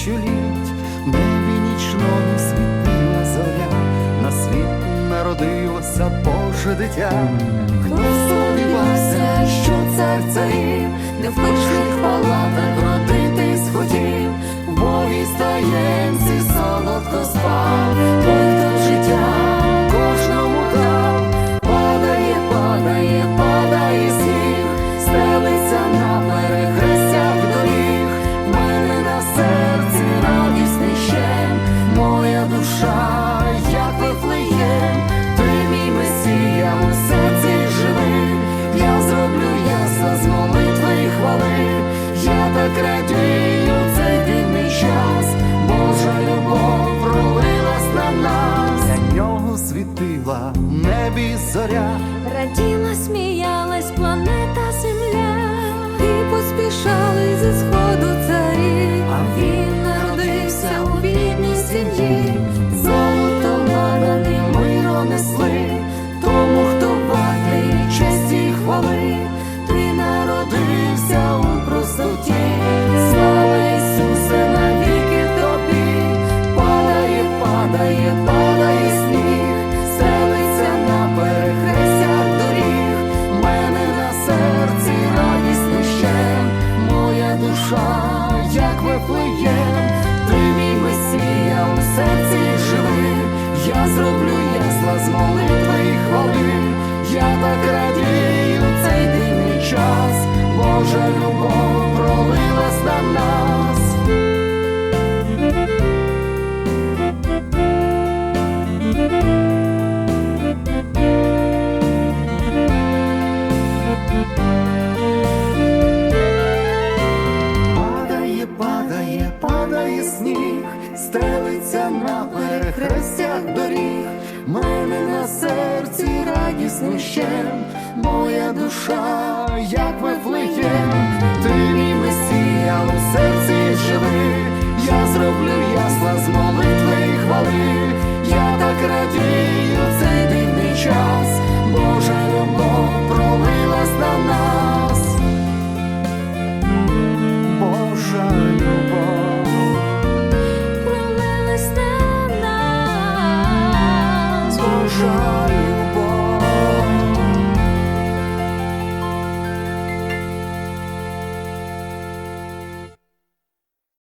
тисячоліть, літ, небі нічному світила зоря, на світ народилося Боже дитя. Душа, як вифлеєм, ти мій месія у серці живий, я зроблю ясла з молитви і хвали, я так радію цей дивний час, Божа любов пролилась на нас. Для нього світила в небі зоря, Раділа, сміялась планета падає, падає сніг, стелиться на перехрестях доріг, мене на серці радість ще, моя душа, як виплеєм, ти мій месія у серці живи, я зроблю ясла з молитви перехрестях доріг, мене на серці радісним щем, моя душа, як вифлеєм, ти мій месія у серці живи, я зроблю ясла з молитви і хвали, я так радію. control.